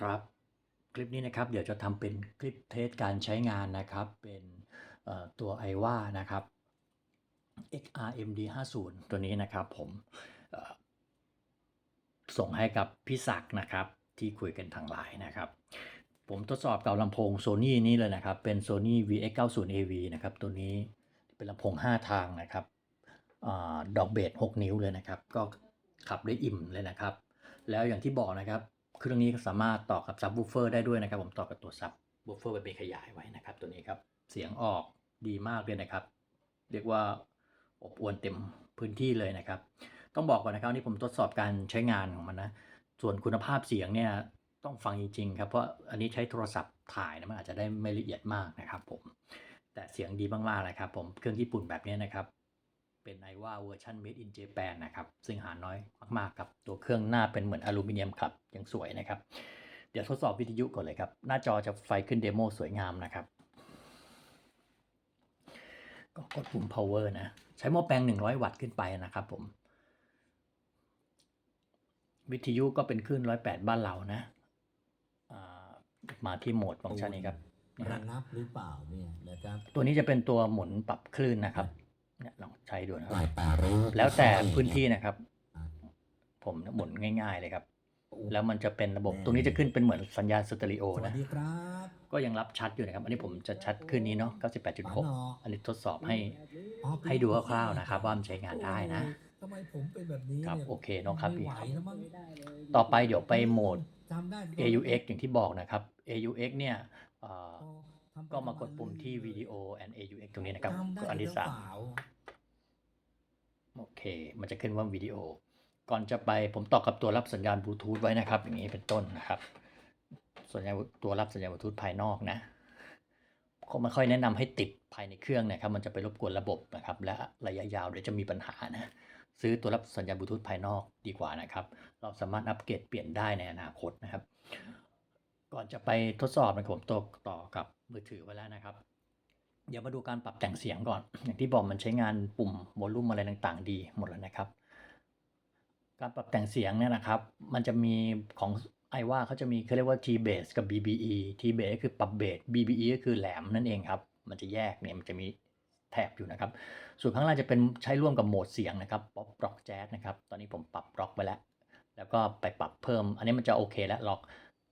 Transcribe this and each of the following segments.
ครับ คลิปนี้นะครับเดี๋ยวจะทำเป็นคลิปเทสการใช้งานนะครับ เป็นเอ่อตัว iWa นะครับ XRMD 50ตัวนี้นะครับผมส่งให้กับพี่ศักด์นะครับที่คุยกันทางไลน์นะครับ ผมทดสอบกับลำโพง Sony นี้เลยนะครับ เป็น Sony VX90AV นะครับ ตัวนี้เป็นลำโพง 5 ทางนะครับอดอกเบส6 นิ้วเลยนะครับ ก็ขับได้อิ่มเลยนะครับ แล้วอย่างที่บอกนะครับ เครื่องนี้ก็สามารถต่อกับซับ w ูเฟอร์ได้ด้วยนะครับ ผมต่อกับตัวซับ w ูเฟอร์ไปเป็นขยายไว้นะครับ ตัวนี้ครับเสียงออกดีมากเลยนะครับ เรียกว่าอบอวลเต็มพื้นที่เลยนะครับ ต้องบอกก่อนนะครับนี่ผมทดสอบการใช้งานของมันนะส่วนคุณภาพเสียงเนี่ยต้องฟังจริงๆครับเพราะอันนี้ใช้โทรศัพท์ถ่ายนะมันอาจจะได้ไม่ละเอียดมากนะครับ ผม แต่เสียงดีมากๆเลยครับ ผมเครื่องญี่ปุ่นแบบนี้นะครับ เป็นไอว่าเวอร์ชัน made in Japan นะครับ ซึ่งหาน้อยมากๆครับตัวเครื่องหน้าเป็นเหมือนอลูมิเนียมครับยังสวยนะครับ เดี๋ยวทดสอบวิทยุก่อนเลยครับ หน้าจอจะไฟขึ้นเดโมสวยงามนะครับ ก็กดปุ่ม power นะ ใช้หม้อแปลง 100 วัตต์ขึ้นไปนะครับผม วิทยุก็เป็นคลื่น108 บ้านเรานะอ่ามาที่โหมดฟังก์ชันนี้ครับนะระฮะงับหรือเปล่าเนี่ยนะครับ ตัวนี้จะเป็นตัวหมุนปรับคลื่นนะครับ เนี่ยลองใช้ดูนะคหรับลายแปรรูปแล้วแต่อะไรอย่างเงี้ยพื้นที่นะครับอ่าผมหมุนง่าย ๆเลยครับ แล้วมันจะเป็นระบบตรงนี้จะขึ้นเป็นเหมือนสัญญาณสเตอริโอสวัสนะดีครับก็ยังรับชัดอยู่นะครับ อันนี้ผมจะชัดขึ้นนี้เนาะ98.6 อันนี้ทดสอบให้อ๋อให้ดูคร่าวๆนะครับ ว่ามันใช้งานได้นะทำไมผมเป็นแบบนี้ครับนี่ยโอเคเนอะครับไม่ไหวพี่ครับแล้วมั้งต่อไปเดี๋ยวไปโหมดจำได้ AUX อย่างที่บอกนะครับ AUX เนี่ย เอ่อพอทำไปก็มากดปุ่มที่ Video and AUX ตรงนี้นะครับจำได้ก็อันที่แต่สามเจ้วโอเค มันจะขึ้นว่าวิดีโอ ก่อนจะไปผมต่อกับตัวรับสัญญาณบลูทูธไว้นะครับ อย่างนี้เป็นต้นนะครับสัญญาณตัวรับสัญญาณบลูทูธภายนอกนะก็ไม่ค่อยแนะนำให้ติดภายในเครื่องนะครับ มันจะไปรบกวนระบบนะครับ และระยะยาวเดี๋ยวจะมีปัญหานะ ซื้อตัวรับสัญญาณบลูทูธภายนอกดีกว่านะครับ เราสามารถอัปเกรดเปลี่ยนได้ในอนาคตนะครับ ก่อนจะไปทดสอบนะครับผมต่อต่อกับมือถือไว้แล้วนะครับ เดี๋ยวมาดูการปรับแต่งเสียงก่อน อย่างที่บอกมันใช้งานปุ่มวอลลุ่มอะไรต่างๆ ดีหมดแล้วนะครับ การปรับแต่งเสียงเนี่ยนะครับ มันจะมีของไอว่าเขาจะมีเขาเรียกว่า T bass กับ BBE T bass คือปรับเบส BBE ก็คือแหลมนั่นเองครับ มันจะแยกเนี่ยมันจะมีแถบอยู่นะครับ ส่วนข้างล่างจะเป็นใช้ร่วมกับโหมดเสียงนะครับป๊อปร็อกแจ๊สนะครับ ตอนนี้ผมปรับร็อกไปแล้ว แล้วก็ไปปรับเพิ่ม อันนี้มันจะโอเคแล้วล็อก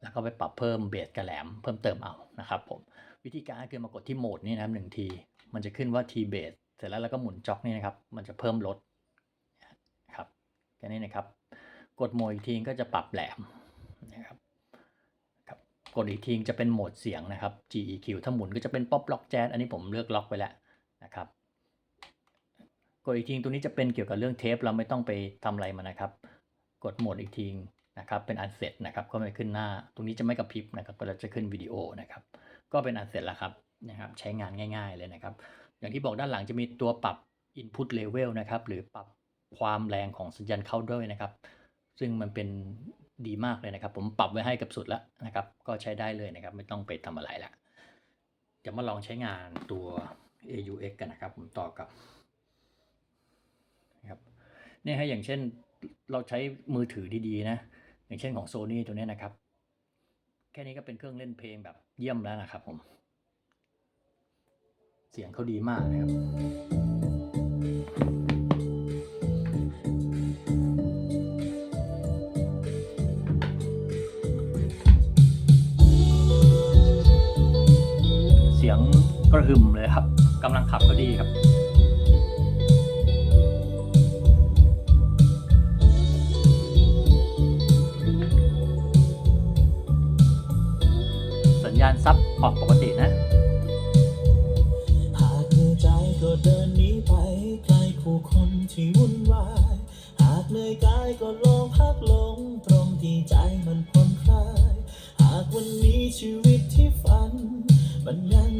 แล้วก็ไปปรับเพิ่มเบสกับแหลมเพิ่มเติมเอานะครับผมวิธีการคือมากดที่โหมดนี้นะครับหนึ่งที มันจะขึ้นว่า T bass เสร็จแล้วเราก็หมุนจ็อกนี่นะครับ มันจะเพิ่มลดนะครับแค่นี้นะครับ กดโหมดอีกทีก็จะปรับแหลมนะครับครับกดอีกทีจะเป็นโหมดเสียงนะครับ GEQ ถ้าหมุนก็จะเป็นป๊อปล็อกแจ๊สอันนี้ผมเลือกล็อกไปแล้วนะครับกดอีกทีตัวนี้จะเป็นเกี่ยวกับเรื่องเทปเราไม่ต้องไปทำอะไรมานะครับ กดโหมดอีกที นะครับเป็นอันเสร็จนะครับก็ไม่ขึ้นหน้า ตรงนี้จะไม่กระพริบนะครับก็จะขึ้นวิดีโอนะครับก็เป็นอันเสร็จแล้วครับนะครับใช้งานง่าย ๆเลยนะครับ อย่างที่บอกด้านหลังจะมีตัวปรับ input level นะครับหรือปรับความแรงของสัญญาณเข้าด้วยนะครับ ซึ่งมันเป็นดีมากเลยนะครับ ผมปรับไว้ให้กับสุดแล้วนะครับ ก็ใช้ได้เลยนะครับ ไม่ต้องไปทำอะไรละเดี๋ยวมาลองใช้งานตัว AUX กันนะครับ ผมต่อกับนะครับเนี่ยฮะอย่างเช่นเราใช้มือถือดีๆนะ อย่างเช่นของ Sony ตัวนี้นะครับ แค่นี้ก็เป็นเครื่องเล่นเพลงแบบเยี่ยมแล้วนะครับผม เสียงเขาดีมากนะครับเสียงกระหึ่มเลยครับกำลังขับก็ดีครับ ความปกตินะ หากเหนื่อยใจก็เดินหนีไปไกลผู้คนที่วุ่นวาย หากเหนื่อยกายก็ลองพักลงตรงที่ใจมันผ่อนคลาย หากวันนี้ชีวิตที่ฝัน มันยัง